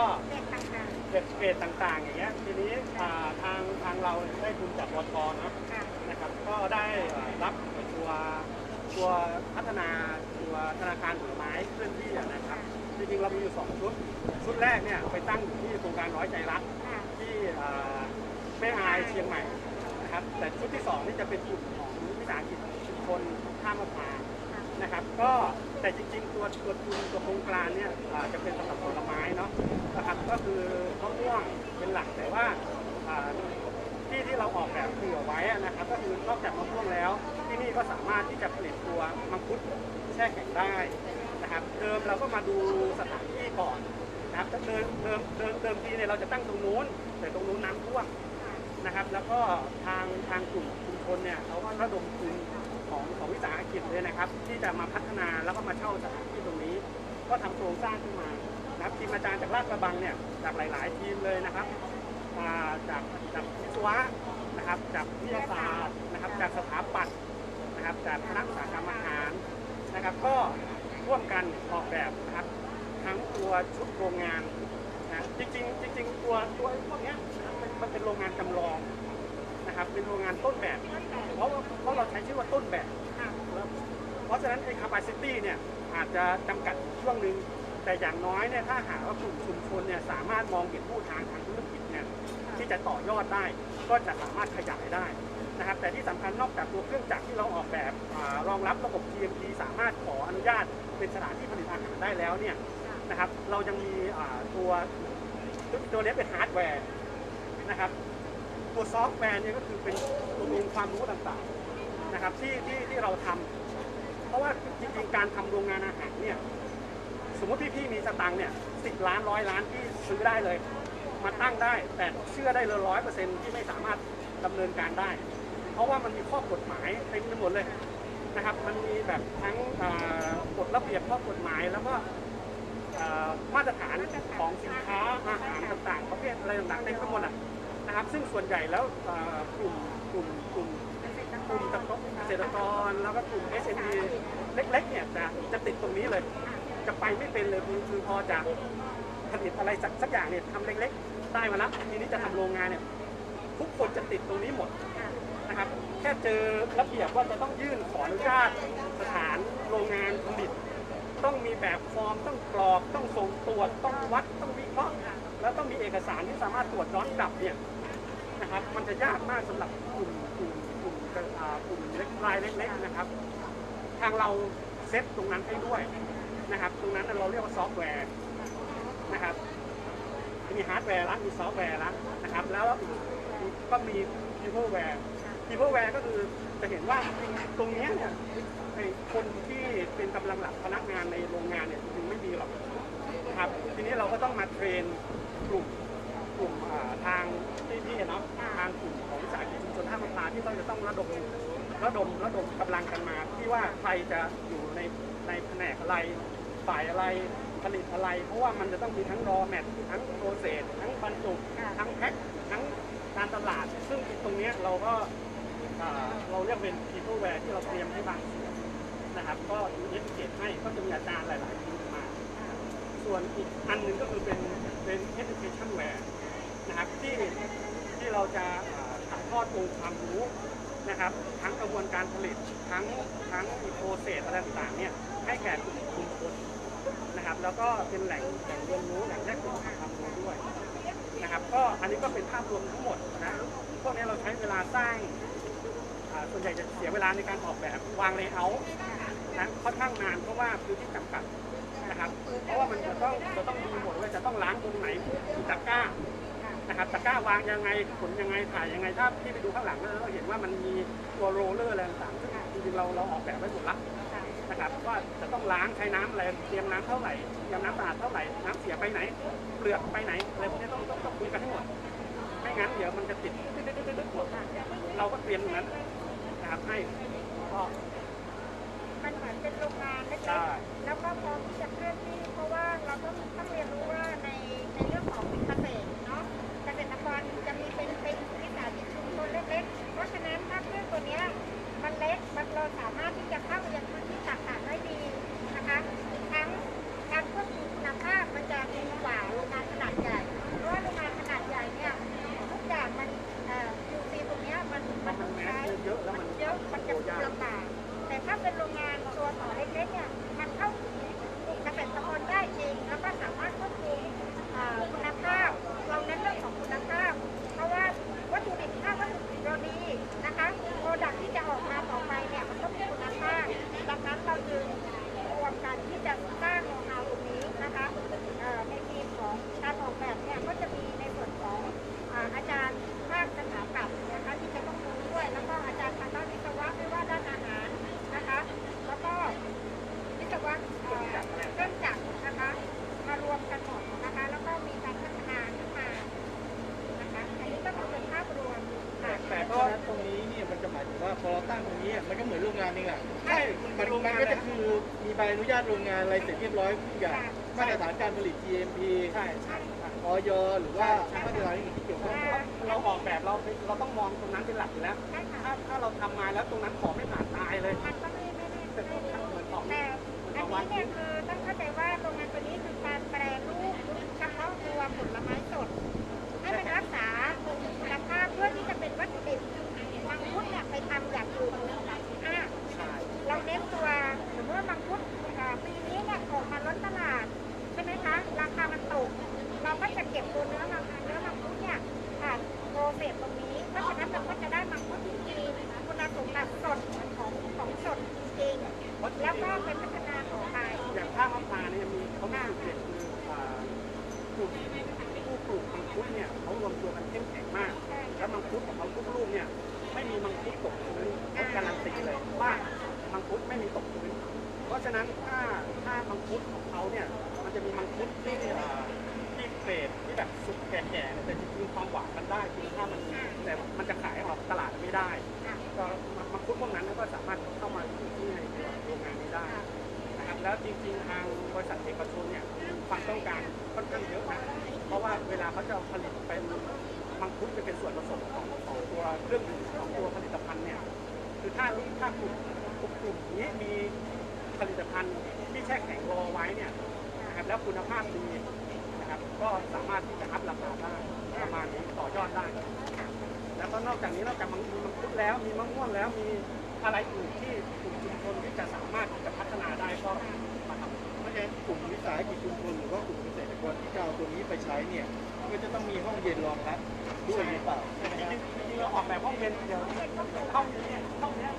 ก็เด็กต่างเกรดต่างๆ อย่างเงี้ย ทีนี้อ่าทางทางเราได้ทุนจากวทเนะนะครับ ก็ได้รับตัวตัวพัฒนาตัวธนาคารผลไม้เคลื่อนที่อะนะครับ จริงๆเรามีอยู่สองชุด ชุดแรกเนี่ยไปตั้งอยู่ที่โครงการร้อยใจรักที่อ่าแม่อายเชียงใหม่นะครับ แต่ชุดที่สองนี่จะเป็นกลุ่มของวิสาหกิจชุมชนท่ามะพร้าวนะครับ ก็แต่จริงๆตัวตัวทุนตัวโครงการเนี่ยอ่าจะเป็นสำหรับผลไม้เนาะนะครับก็คือมะม่วง เป็นหลักแต่ว่าที่ที่เราออกแบบเผื่อไว้นะครับก็คือนอกจากมะม่วงแล้ว ที่นี่ก็สามารถที่จะผลิตตัวมังคุดแช่แข็งได้นะครับเดิมเราก็มาดูสถานที่ก่อนนะครับเดิมเดิมเดิมเดิมทีเนี่ยเราจะตั้งตรงนู้นแต่ตรงนู้นน้ำท่วมนะครับแล้วก็ทางทางกลุ่มชุมชนเนี่ยเขาก็ระดมทุนของของวิสาหกิจเลยนะครับ ที่จะมาพัฒนาแล้วก็มาเช่าสถานที่ตรงนี้ ก็ทำโครงสร้างขึ้นมา อาจารย์จากราชกระบังเนี่ยจากหลาย ๆ ทีมเลยนะครับอ่าจากจากวิศวะนะครับจากวิทยาศาสตร์นะครับจากสถาปัตย์นะครับจากคณะอุตสาหกรรมอาหารนะครับ ก็ร่วมกันออกแบบนะครับทั้งตัวชุดโรงงานนะจริงๆจริงๆตัวตัวพวกเนี้ยนะครับมันมันเป็นโรงงานจำลองนะครับเป็นโรงงานต้นแบบ เพราะว่าเพราะเราใช้ชื่อว่าต้นแบบค่ะแล้วเพราะฉะนั้นไอ้ capacity เนี่ยอาจจะจำกัดช่วงหนึ่ง แต่อย่างน้อยเนี่ยถ้าหากว่ากลุ่มชุมชนเนี่ยสามารถมองเห็นผู้ทางทางธุรกิจเนี่ยที่จะต่อยอดได้ ก็จะสามารถขยายได้นะครับแต่ที่สำคัญนอกจากตัวเครื่องจักรที่เราออกแบบอารองรับระบบ GMP สามารถขออนุญาตเป็นสถานที่ผลิตอาหารได้แล้วเนี่ยนะครับเรายังมีอ่าตัวตัวนี้เป็นฮาร์ดแวร์นะครับตัวซอฟต์แวร์เนี่ยก็คือเป็นตัวองค์ความรู้ต่างๆนะครับที่ที่ที่เราทำเพราะว่าจริงๆการทำโรงงานอาหารเนี่ยส มมติพี่ๆมีสตังค์เนี่ยสิบล้านร้อยล้านที่ซื้อได้เลย มาตั้งได้ แต่เชื่อได้เลยร้อยเปอร์เซ็นที่ไม่สามารถดำเนินการได้ เพราะว่ามันมีข้อกฎหมายเต็มไปหมดเลยนะครับ มันมีแบบทั้งกฎระเบียบข้อกฎหมายแล้วก็มาตรฐานของสินค้าอาหารต่างๆประเภทอะไรต่างๆเต็มไปหมดอะนะครับ ซึ่งส่วนใหญ่แล้วเอ่อกลุ่มกลุ่มกลุ่มกลุ่มเกษตรกรแล้วก็กลุ่ม SME เล็กๆเนี่ยจะจะติดตรงนี้เลย จะไปไม่เป็นเลยคือคือพอจะผลิตอะไรสักสักอย่างเนี่ยทำเล็กๆ ได้มาแล้วทีนี้จะทำโรงงานเนี่ยทุกคนจะติดตรงนี้หมดนะครับ แค่เจอระเบียบว่าจะต้องยื่นขออนุญาตสถานโรงงานผลิต ต้องมีแบบฟอร์มต้องกรอกต้องส่งตรวจต้องวัดต้องวิเคราะห์แล้วต้องมีเอกสารที่สามารถตรวจย้อนกลับเนี่ยนะครับ มันจะยากมากสำหรับกลุ่มกลุ่มกลุ่มกลุ่มเล็กรายเล็กๆนะครับ ทางเราเซตตรงนั้นให้ด้วย นะครับ ตรงนั้นเราเรียกว่าซอฟต์แวร์นะครับมีฮาร์ดแวร์ละมีซอฟต์แวร์ละนะครับ แล้วก็มี peopleware peopleware ก็คือจะเห็นว่าตรงนี้เนี่ยคนที่เป็นกำลังหลักพนักงานในโรงงานเนี่ยจริงไม่มีหรอกนะครับ ทีนี้เราก็ต้องมาเทรนกลุ่มกลุ่มทางที่ๆเนาะทางกลุ่มของวิสาหกิจชุมชนท่ามะพร้าวที่เขาจะต้องระดมระดมระดมกำลังกันมา ที่ว่าใครจะอยู่ใน ในแผนกอะไรฝ่ายอะไรผลิตอะไร เพราะว่ามันจะต้องมีทั้งรอแมททั้งโปรเซสทั้งบรรจุทั้งแพ็คทั้งการตลาด ซึ่งตรงเนี้ยเราก็อ่าเราเรียกเป็น people wear ที่เราเตรียมให้บางส่วนนะครับ ก็อินเกตให้ก็จะมีอาจารย์หลายๆทีมมา ส่วนอีกอันหนึ่งก็คือเป็นเป็น education wear นะครับที่ที่เราจะอ่าถ่ายทอดองค์ความรู้นะครับ ทั้งกระบวนการผลิตทั้งทั้งโปรเซสอะไรต่างๆเนี่ย ให้แก่กลุ่มชุมชนนะครับ แล้วก็เป็นแหล่งแหล่งเรียนรู้แหล่งแลกเปลี่ยนความรู้ด้วยนะครับ ก็อันนี้ก็เป็นภาพรวมทั้งหมดนะพวกนี้เราใช้เวลาสร้างส่วนใหญ่จะเสียเวลาในการออกแบบวางเลเยอร์นะค่อนข้างนานเพราะว่าพื้นที่จำกัดนะครับ เพราะว่ามันจะต้องจะต้องดูหมดว่าจะต้องล้างตรงไหนตะกร้านะครับตะกร้าวางยังไงขนยังไงถ่ายยังไงถ้าที่ไปดูข้างหลังก็เราเห็นว่ามันมีตัวโรลเลอร์อะไรต่างๆซึ่งจริงๆเราเราออกแบบไว้หมดละ นะครับว่าจะต้องล้างใช้น้ำอะไรเตรียมน้ำเท่าไหร่เตรียมน้ำสะอาดเท่าไหร่น้ำเสียไปไหน เปลือกไปไหนอะไรพวกนี้ต้องต้องต้องคุยกันให้หมดไม่งั้นเดี๋ยวมันจะติดตึ๊ดตึ๊ดตึ๊ดตึ๊ดหมดเราก็เตรียมตรงนั้นนะครับให้ก็มันเหมือนเป็นโรงงานเล็ก ใช่ ๆแล้วก็พร้อมที่จะเคลื่อนที่ เพราะว่าเราต้องต้องเรียนรู้ว่าในในเรื่องของเกษตรเนาะ เกษตรกรจะมีเป็นเป็นวิสาหกิจชุมชนเล็กๆ เพราะฉะนั้นถ้าเครื่องตัวเนี้ยมันเล็ก มันเราสามารถที่จะเข้าไปยังพื้นที่ต่างๆได้ดีนะคะอีกทั้งการควบคุมคุณภาพมันจะดีกว่าโรงงานขนาด เหมือนโรงงานนี่แหละ ใช่ มัน โรงมันงานก็เลจะยคือมีใบอนุญาตโรงงานอะไรเสร็จเรียบร้อยทุกอย่างค่ะมาตรฐานการผลิต GMP ใช่ใช่ใช่ออยหรือว่ามาตรฐานอื่นที่เกี่ยวข้องเราออกแบบเราเราต้องมองตรงนั้นเป็นหลักอยู่แล้วใช่ค่ะถ้าถ้าเราทำมาแล้วตรงนั้นขอไม่ผ่านตายเลย แล้วก็เป็นพัฒนาต่อไปอย่างข้าวมะพร้าเนี่ยมีเขามีจุดเด่นคืออ่ากลุ่มผู้ปลูกมังคุดเนี่ยเขารวมตัวกันเข้มแข็งมาก แล้วมังคุดของเขาทุกลูกเนี่ยไม่มีมังคุดตกพื้นเขาการันตีเลยว่ามังคุดไม่มีตกพื้น เพราะฉะนั้นถ้าถ้ามังคุดของเขาเนี่ยมันจะมีมังคุดที่อ่อที่เกรดที่แบบสุกแก่ๆเนี่ยแต่จริงๆความหวานมันได้คุณค่ามันแต่มันจะขายออกตลาดไม่ได้ก็มังคุดพวกนั้นก็สามารถ แล้วจริงๆทางบริษัทเอกชนเนี่ยความต้องการค่อนข้างเยอะนะเพราะว่าเวลาเขาจะผลิตเป็นมังคุดจะเป็นส่วนผสมของของตัวเครื่องดื่มของตัวผลิตภัณฑ์เนี่ยคือถ้าถ้ากลุ่มกลุ่มนี้มีผลิตภัณฑ์ที่แช่แข็งรอไว้เนี่ยนะครับแล้วคุณภาพดีนะครับก็สามารถที่จะอัพราคาได้ประมาณนี้ต่อยอดได้ แล้วก็นอกจากนี้นอกจากมังมีมังคุดแล้วมีมะม่วงแล้วมีอะไรอื่นที่กลุ่มชุมชนที่จะสามารถจะ เพราะฉะนั้นกลุ่มวิสาหกิจชุมชนหรือว่ากลุ่มเกษตรกรที่จะเอาตัวนี้ไปใช้เนี่ยก็จะต้องมีห้องเย็นรองรับด้วยหรือเปล่า จริงๆจริงๆเราออกแบบห้องเย็นเดี๋ยวห้องนี้ห้องเนี้